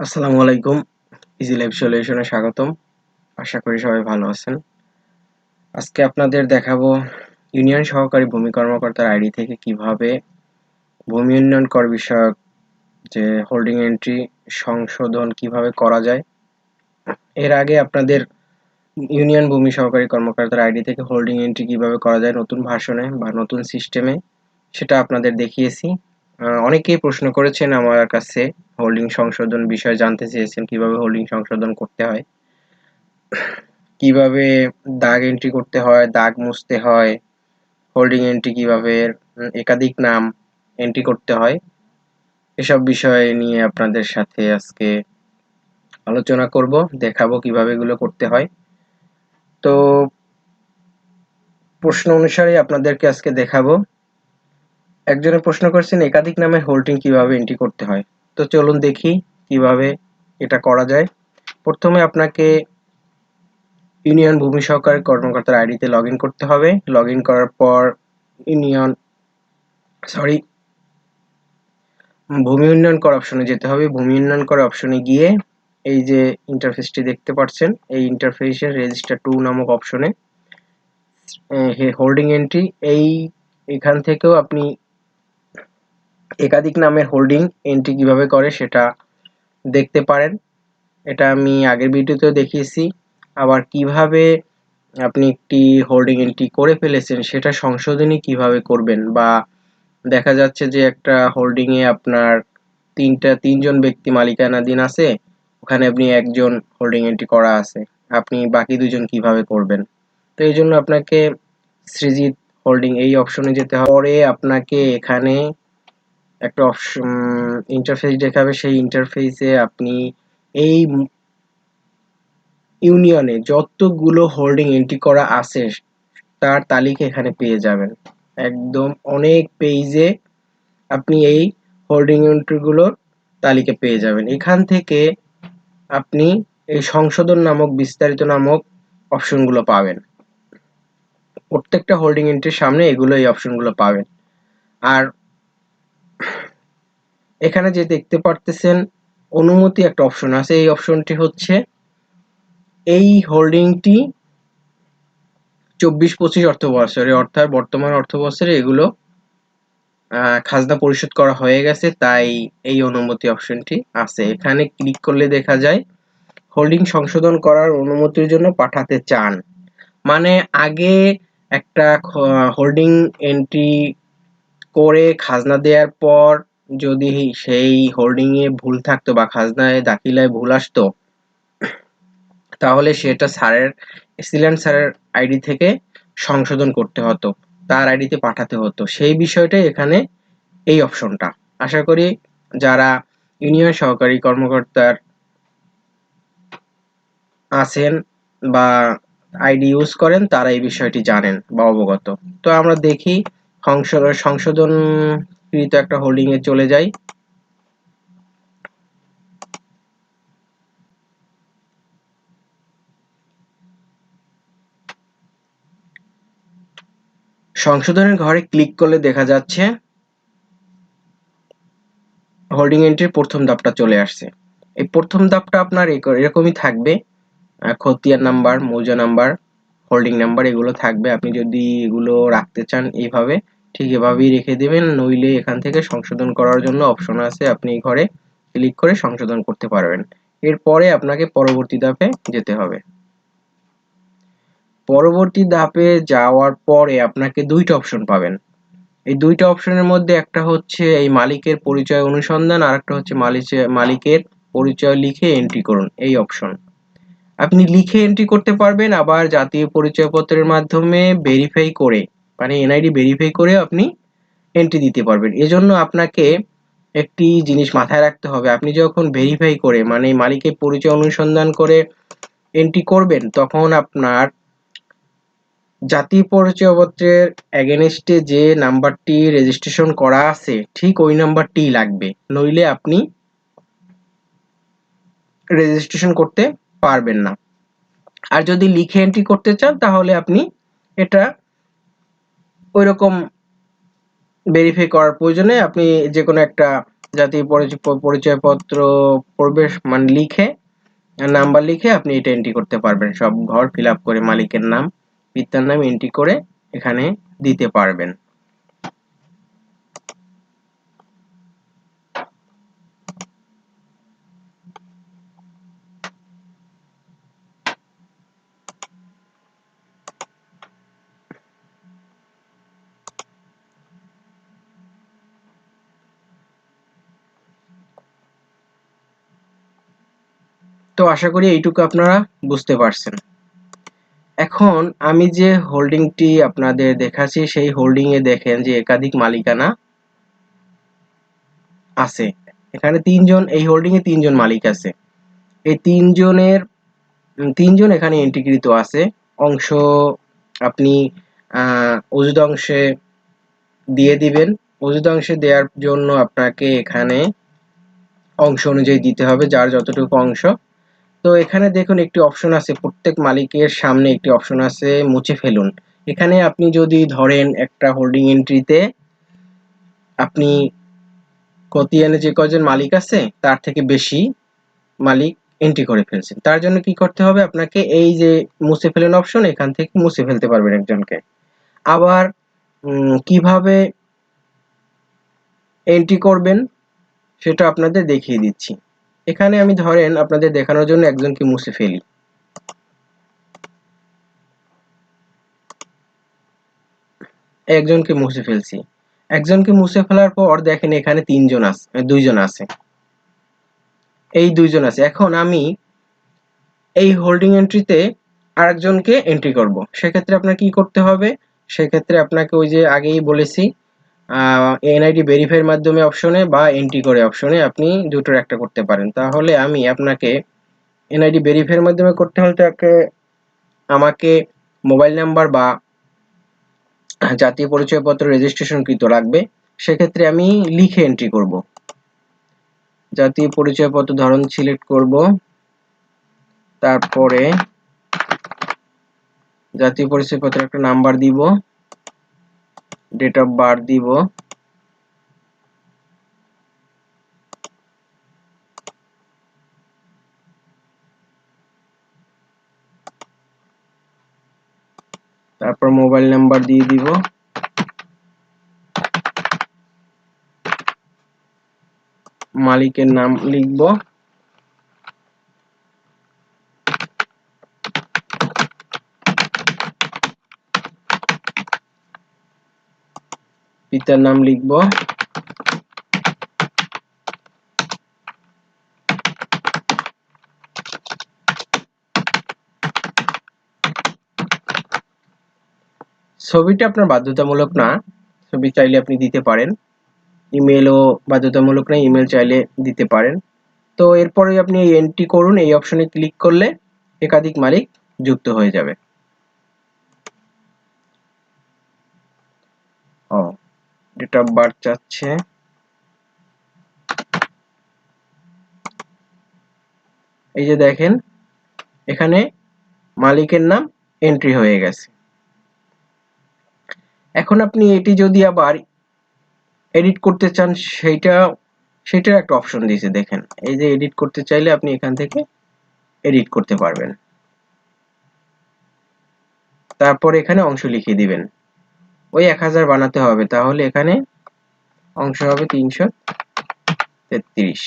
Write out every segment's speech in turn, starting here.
আসসালামু আলাইকুম। Easy life সলিউশনে স্বাগতম। আশা করি সবাই ভালো আছেন। আজকে আপনাদের দেখাবো ইউনিয়ন সহকারী ভূমি কর্মকর্তার আইডি থেকে কীভাবে ভূমি উন্নয়ন কর বিষয়ক যে হোল্ডিং এন্ট্রি সংশোধন কীভাবে করা যায়। এর আগে আপনাদের ইউনিয়ন ভূমি সহকারী কর্মকর্তার আইডি থেকে হোল্ডিং এন্ট্রি কীভাবে করা যায় নতুন ভাষণে বা নতুন সিস্টেমে সেটা আপনাদের দেখিয়েছি। অনেকেই প্রশ্ন করেছেন আমার কাছে হোল্ডিং সংশোধন বিষয়ে জানতে চেয়েছেন, কীভাবে হোল্ডিং সংশোধন করতে হয়। কীভাবে দাগ এন্ট্রি করতে হয়, দাগ মুছতে হয় হোল্ডিং এন্ট্রি কীভাবে একাধিক নাম এন্ট্রি করতে হয়, এসব বিষয় নিয়ে আপনাদের সাথে আজকে আলোচনা করব, দেখাবো কীভাবে এগুলো করতে হয়। তো প্রশ্ন অনুসারে আপনাদেরকে আজকে দেখাবো একজনে প্রশ্ন করছেন, একাধিক নামে হোল্ডিং কীভাবে এন্ট্রি করতে হয়? তো চলুন দেখি কীভাবে এটা করা যায়। প্রথমে আপনাকে ইউনিয়ন ভূমি সহকারী কর্মকর্তার আইডিতে লগ করতে হবে। লগ করার পর ইউনিয়ন সরি ভূমি উন্নয়ন কর অপশনে যেতে হবে। ভূমি উন্নয়ন কর অপশনে গিয়ে এই যে ইন্টারফেসটি দেখতে পাচ্ছেন, এই ইন্টারফেসের রেজিস্টার টু নামক অপশনে হোল্ডিং এন্ট্রি এই, এখান থেকেও আপনি একাধিক নামের হোল্ডিং এন্ট্রি কীভাবে করে সেটা দেখতে পারেন। এটা আমি আগের ভিডিওতেও দেখিয়েছি। আবার কীভাবে আপনি একটি হোল্ডিং এন্ট্রি করে ফেলেছেন সেটা সংশোধনী কীভাবে করবেন বা দেখা যাচ্ছে যে একটা হোল্ডিং এ আপনার তিনটা, তিনজন ব্যক্তি মালিকানাধীন আছে, ওখানে আপনি একজন হোল্ডিং এন্ট্রি করা আছে। আপনি বাকি দুজন কীভাবে করবেন? তো এই জন্য আপনাকে সৃজিত হোল্ডিং এই অপশনে যেতে হবে। পরে আপনাকে এখানে একটা অপশন ইন্টারফেস দেখাবে। সেই ইন্টারফেসে আপনি এই ইউনিয়নে যতগুলো হোল্ডিং এন্ট্রি করা আছে, তার তালিকা এখানে পেয়ে যাবেন। একদম অনেক পেজে আপনি এই হোল্ডিং এন্ট্রিগুলোর তালিকা পেয়ে যাবেন। এখান থেকে আপনি এই সংশোধন নামক, বিস্তারিত নামক অপশনগুলো পাবেন। প্রত্যেকটা হোল্ডিং এন্ট্রির সামনে এগুলো এই অপশনগুলো পাবেন। আর এখানে যে দেখতে পারতেছেন, অনুমতি একটা অপশন আছে। এই অপশনটি হচ্ছে এই হোল্ডিংটি চব্বিশ পঁচিশ অর্থ বছরে অর্থাৎ বর্তমান অর্থ বছরে এগুলো খাজনা পরিশোধ করা হয়ে গেছে, তাই এই অনুমতি অপশনটি আছে। এখানে ক্লিক করলে দেখা যায়, হোল্ডিং সংশোধন করার অনুমতির জন্য পাঠাতে চান। মানে আগে একটা হোল্ডিং এন্ট্রি করে খাজনা দেওয়ার পর যদি সেই হোল্ডিং এ ভুল থাকতো বা খাজনায় দাখিলায় ভুল আসতো, তাহলে সেটা স্যারের এসিল্যান্ড স্যারের আইডি থেকে সংশোধন করতে হতো, তার আইডিতে পাঠাতে হতো। সেই বিষয়টাই এখানে এই অপশনটা আশা করি যারা ইউনিয়ন সহকারী কর্মকর্তার আছেন বা আইডি ইউজ করেন, তারা এই বিষয়টি জানেন বা অবগত। তো আমরা দেখি সংশোধনকৃত একটা হোল্ডিং এ চলে যাই। সংশোধনের ঘরে ক্লিক করলে দেখা যাচ্ছে হোল্ডিং এন্ট্রির প্রথম ধাপটা চলে আসছে। এই প্রথম ধাপটা আপনার এরকমই থাকবে। খতিয়ান নাম্বার মৌজা নাম্বার হোল্ডিং নাম্বার এগুলো থাকবে। আপনি যদি এগুলো রাখতে চান এইভাবে ঠিক এভাবেই রেখে দেবেন, নইলে এখান থেকে সংশোধন করার জন্য অপশন আছে, আপনি ঘরে ক্লিক করে সংশোধন করতে পারবেন। এরপরে আপনাকে পরবর্তী ধাপে যেতে হবে। পরবর্তী ধাপে যাওয়ার পরে আপনাকে দুইটা অপশন পাবেন। এই দুইটা অপশনের মধ্যে একটা হচ্ছে এই মালিকের পরিচয় অনুসন্ধান, আর একটা হচ্ছে মালিকের পরিচয় লিখে এন্ট্রি করুন, এই অপশন আপনি লিখে এন্ট্রি করতে পারবেন, আবার জাতীয় পরিচয়পত্রের মাধ্যমে ভেরিফাই করে মানে এনআইডি ভেরিফাই করে আপনি এন্ট্রি দিতে পারবেন। এজন্য আপনাকে একটি জিনিস মাথায় রাখতে হবে। আপনি যখন ভেরিফাই করে মানে মালিকের পরিচয় অনুসন্ধান করে এন্ট্রি করবেন, তখন আপনার জাতীয় পরিচয়পত্রের এগেনস্টে যে নাম্বারটি রেজিস্ট্রেশন করা আছে, ঠিক ওই নাম্বারটি লাগবে। নইলে আপনি রেজিস্ট্রেশন করতে পারবেন না। আর যদি লিখে এন্ট্রি করতে চান, তাহলে আপনি এটা ওই রকম ভেরিফাই করার প্রয়োজনে আপনি যে কোনো একটা জাতীয় পরিচয়পত্র, প্রবেশ মানে লিখে নাম্বার লিখে আপনি এটা এন্ট্রি করতে পারবেন। সব ঘর ফিল করে মালিকের নাম, পিতার নাম এন্ট্রি করে এখানে দিতে পারবেন। তো আশা করি এইটুকু আপনারা বুঝতে পারছেন। এখন আমি যে হোল্ডিংটি আপনাদের দেখাচ্ছি, সেই হোল্ডিং এ দেখেন যে একাধিক মালিকানা আছে। এখানে তিনজন, এই হোল্ডিং এ তিনজন মালিক আছে। এই তিনজনের, তিনজন এখানে এন্ট্রিকৃত আছে। অংশ আপনি অংশে দিয়ে দিবেন। অংশে দেওয়ার জন্য আপনাকে এখানে অংশ অনুযায়ী দিতে হবে, যার যতটুকু অংশ তো এখানে দেখুন একটি অপশন আছে, প্রত্যেক মালিকের সামনে একটি অপশন আছে, মুছে ফেলুন। এখানে আপনি যদি ধরেন একটা হোল্ডিং এন্ট্রিতে আপনি কতিয়ানে যে কজন মালিক আছে, তার থেকে বেশি মালিক এন্ট্রি করে ফেলছেন। তার জন্য কি করতে হবে আপনাকে? এই যে মুছে ফেলেন অপশন এখান থেকে মুছে ফেলতে পারবেন একজনকে। আবার কীভাবে এন্ট্রি করবেন, সেটা আপনাদের দেখিয়ে দিচ্ছি। এখানে আমি ধরেন আপনাদের দেখানোর জন্য একজনকে মুছে ফেলি। একজনকে মুছে ফেলছি। একজনকে মুছে ফেলার পর দেখেন এখানে তিনজন আছে দুইজন আছে। এই দুইজন আছে। এখন আমি এই হোল্ডিং এন্ট্রিতে আরেকজনকে এন্ট্রি করব। সেক্ষেত্রে আপনার কি করতে হবে? সেক্ষেত্রে আপনাকে ওই যে আগেই বলেছি এনআইডি ভেরিফাইয়ের মাধ্যমে অপশনে বা এন্ট্রি করে অপশনে আপনি দুটোর একটা করতে পারেন। তাহলে আমি আপনাকে এনআইডি ভেরিফাইয়ের মাধ্যমে করতে হলে তাকে আমাকে মোবাইল নাম্বার বা জাতীয় পরিচয়পত্র রেজিস্ট্রেশনকৃত লাগবে। সেক্ষেত্রে আমি লিখে এন্ট্রি করব। জাতীয় পরিচয়পত্র ধরন সিলেক্ট করব। তারপরে জাতীয় পরিচয়পত্র একটা নাম্বার দিব। ডেট অফ বার্থ দিব। তারপর মোবাইল নাম্বার দিয়ে দিব। মালিকের নাম লিখব। পিতার নাম লিখব। ছবিটা আপনার বাধ্যতামূলক না, ছবি চাইলে আপনি দিতে পারেন। ইমেলও বাধ্যতামূলক না, ইমেল চাইলে দিতে পারেন। তো এরপরে আপনি এই এন্ট্রি করুন, এই অপশনে ক্লিক করলে একাধিক মালিক যুক্ত হয়ে যাবে। ও। ডেট বার্থ চাচ্ছে। এই যে দেখেন, এখানে মালিকের নাম এন্ট্রি হয়ে গেছে। এখন আপনি এটি যদি আবার এডিট করতে চান, সেইটা, সেটার একটা অপশন দিয়েছে, দেখেন। এই যে এডিট করতে চাইলে আপনি এখান থেকে এডিট করতে পারবেন। তারপর এখানে অংশ লিখে দিবেন। ওই এক হাজার বানাতে হবে, তাহলে এখানে অংশ হবে তিনশো তেত্রিশ।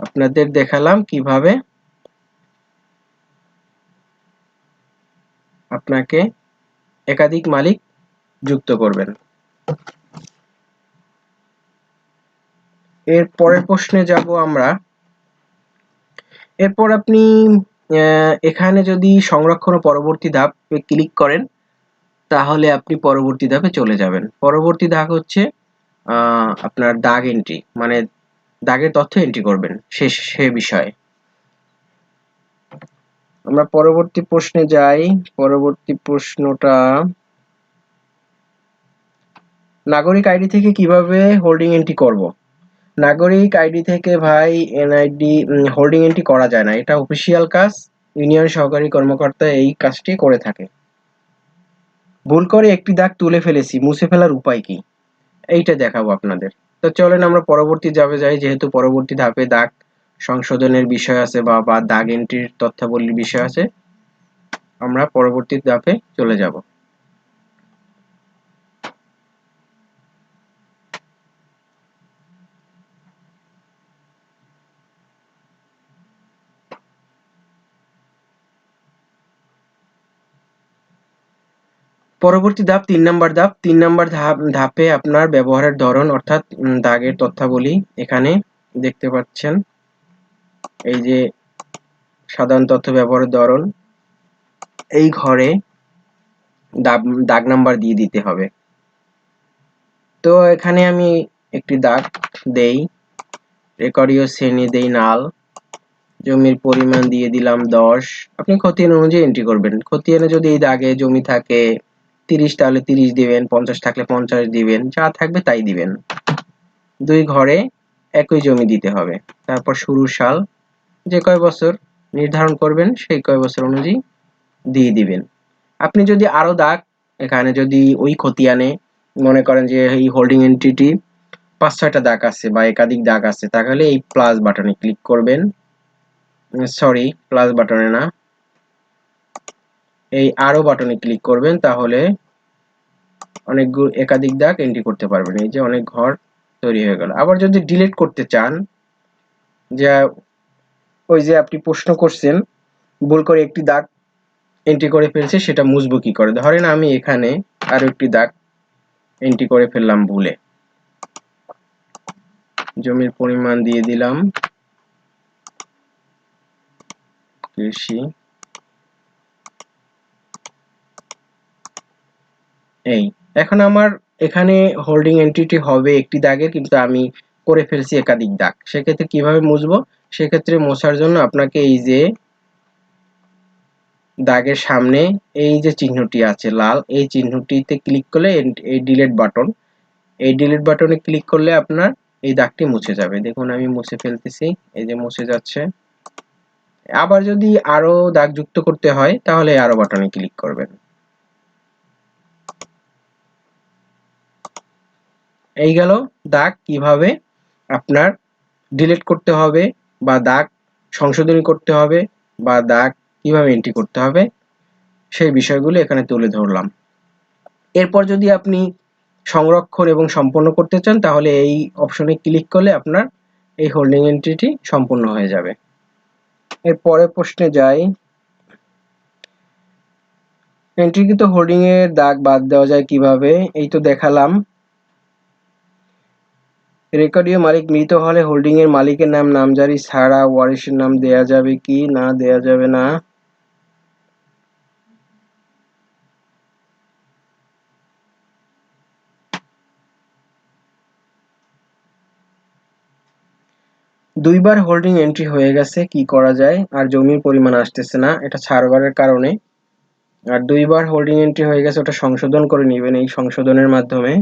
আপনাদের দেখালাম কীভাবে আপনাকে একাধিক মালিক যুক্ত করবেন। এর পরের প্রশ্নে যাব আমরা। এরপর আপনি এখানে যদি সংরক্ষণ ও পরবর্তী ধাপ ক্লিক করেন তাহলে আপনি পরবর্তী ধাপে চলে যাবেন। পরবর্তী ধাপ হচ্ছে আপনার দাগ এন্ট্রি মানে দাগের তথ্য এন্ট্রি করবেন সে সে বিষয়ে। আমরা পরবর্তী প্রশ্নে যাই। পরবর্তী প্রশ্নটা, নাগরিক আইডি থেকে কীভাবে হোল্ডিং এন্ট্রি করব? নাগরিক আইডি থেকে ভাই এনআইডি হোল্ডিং এন্ট্রি করা যায় না। এটা অফিসিয়াল কাজ। ইউনিয়ন সহকারী কর্মকর্তা এই কাজটি করে থাকে। ভুল করে একটি দাগ তুলে ফেলেছি, মুছে ফেলার উপায় কি? এইটা দেখাবো আপনাদের। তো চলেন আমরা পরবর্তী যাবে যাই, যেহেতু পরবর্তী ধাপে দাগ সংশোধনের বিষয় আছে বা বা দাগ এন্ট্রির তথ্যাবলীর বিষয় আছে, আমরা পরবর্তী ধাপে চলে যাব। পরবর্তী ধাপ, তিন নাম্বার ধাপ। তিন নাম্বার ধাপ, ধাপে আপনার ব্যবহারের ধরন, অর্থাৎ দাগের তথ্যাবলী এখানে দেখতে পাচ্ছেন। এই যে সাধারণ তথ্য ব্যবহারের ধরন, এই ঘরে দাগ নাম্বার দিয়ে দিতে হবে। তো এখানে আমি একটি দাগ দেই, রেকর্ডীয় শ্রেণি দেই নাল, জমির পরিমাণ দিয়ে দিলাম দশ। আপনি খতিয়ান অনুযায়ী এন্ট্রি করবেন। খতিয়ানে যদি এই দাগে জমি থাকে তিরিশ তাহলে তিরিশ দিবেন, পঞ্চাশ থাকলে পঞ্চাশ দিবেন, যা থাকবে তাই দিবেন। দুই ঘরে একই জমি দিতে হবে। তারপর শুরুর সাল, যে কয় বছর নির্ধারণ করবেন, সেই কয় বছর অনুযায়ী দিয়ে দিবেন। আপনি যদি আরও দাগ, এখানে যদি ওই খতিয়ানে মনে করেন যে এই হোল্ডিং এন্টিটি পাঁচ ছয়টা দাগ আছে বা একাধিক দাগ আছে, তাহলে এই প্লাস বাটনে ক্লিক করবেন। সরি প্লাস বাটনে না। এই আরও বাটনে ক্লিক করবেন, তাহলে অনেকগুলো একাধিক দাগ এন্ট্রি করতে পারবেন। এই যে অনেক ঘর তৈরি হয়ে গেল। আবার যদি ডিলিট করতে চান, যে ওই যে আপনি প্রশ্ন করছেন, ভুল করে একটি দাগ এন্ট্রি করে ফেলছে, সেটা মুছবো কি করে? ধরেন আমি এখানে আরও একটি দাগ এন্ট্রি করে ফেললাম ভুলে। জমির পরিমাণ দিয়ে দিলাম। কৃষি এই, এখন আমার এখানে হোল্ডিং এন্টিটি হবে একটি দাগের, কিন্তু আমি করে ফেলছি একাধিক দাগ। সেক্ষেত্রে কীভাবে মুছবো? সেক্ষেত্রে মোছার জন্য আপনাকে এই যে দাগের সামনে এই যে চিহ্নটি আছে লাল, এই চিহ্নটিতে ক্লিক করলে এই ডিলেট বাটন এই ডিলিট বাটনে ক্লিক করলে আপনার এই দাগটি মুছে যাবে। দেখুন, আমি মুছে ফেলতেছি, এই যে মুছে যাচ্ছে। আবার যদি আরও দাগ যুক্ত করতে হয়, তাহলে আরও বাটনে ক্লিক করবেন। এই গেল দাগ কীভাবে আপনার ডিলিট করতে হবে বা দাগ সংশোধনী করতে হবে বা দাগ কীভাবে এন্ট্রি করতে হবে, সেই বিষয়গুলো এখানে তুলে ধরলাম। এরপর যদি আপনি সংরক্ষণ এবং সম্পন্ন করতে চান, তাহলে এই অপশনে ক্লিক করলে আপনার এই হোল্ডিং এন্ট্রিটি সম্পূর্ণ হয়ে যাবে। এর পরের প্রশ্নে যাই। এন্ট্রিকৃত হোল্ডিং এর দাগ বাদ দেওয়া যায় কীভাবে? এই তো দেখালাম। রেকর্ডীয় মালিক মৃত হলে হোল্ডিং এর মালিকের নাম নামজারি ছাড়া ওয়ারিশের নাম দেয়া যাবে কি? না, দেয়া যাবে না। দুইবার হোল্ডিং এন্ট্রি হয়ে গেছে, কি করা যায়? আর জমির পরিমাণ আসতেছে না, এটা সার্ভারের কারণে। আর দুইবার হোল্ডিং এন্ট্রি হয়ে গেছে, ওটা সংশোধন করে নেবেন এই সংশোধনের মাধ্যমে।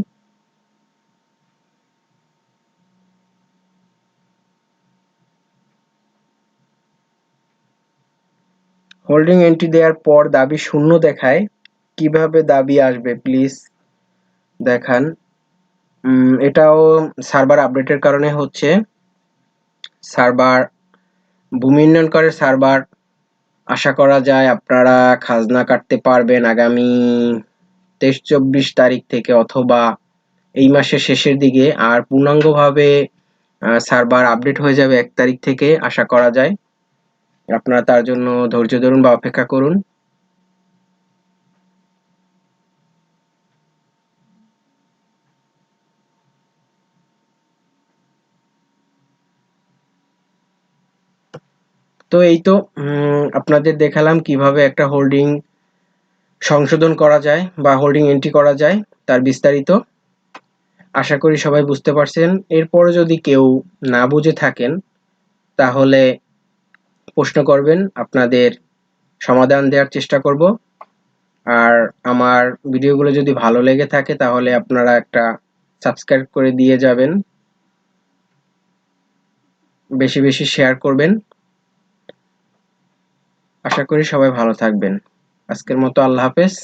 হোল্ডিং এন্ট্রি দেওয়ার পর দাবি শূন্য দেখায়। কীভাবে দাবি আসবে? প্লিজ দেখান। এটাও সার্ভার আপডেটের কারণে হচ্ছে। সার্ভার, ভূমি উন্নয়নকারের সার্ভার। আশা করা যায় আপনারা খাজনা কাটতে পারবেন আগামী তেইশ চব্বিশ তারিখ থেকে অথবা এই মাসের শেষের দিকে। আর পূর্ণাঙ্গভাবে সার্ভার আপডেট হয়ে যাবে এক তারিখ থেকে, আশা করা যায়। আপনারা তার জন্য ধৈর্য ধরুন বা অপেক্ষা করুন। তো এই তো আপনাদের দেখালাম কীভাবে একটা হোল্ডিং সংশোধন করা যায় বা হোল্ডিং এন্ট্রি করা যায় তার বিস্তারিত। আশা করি সবাই বুঝতে পারছেন। এরপরে যদি কেউ না বুঝে থাকেন, তাহলে প্রশ্ন করবেন, আপনাদের সমাধান দেওয়ার চেষ্টা করব। আর আমার ভিডিওগুলো যদি ভালো লেগে থাকে, তাহলে আপনারা একটা সাবস্ক্রাইব করে দিয়ে যাবেন। বেশি বেশি শেয়ার করবেন। আশা করি সবাই ভালো থাকবেন। আজকের মতো আল্লাহ হাফেজ।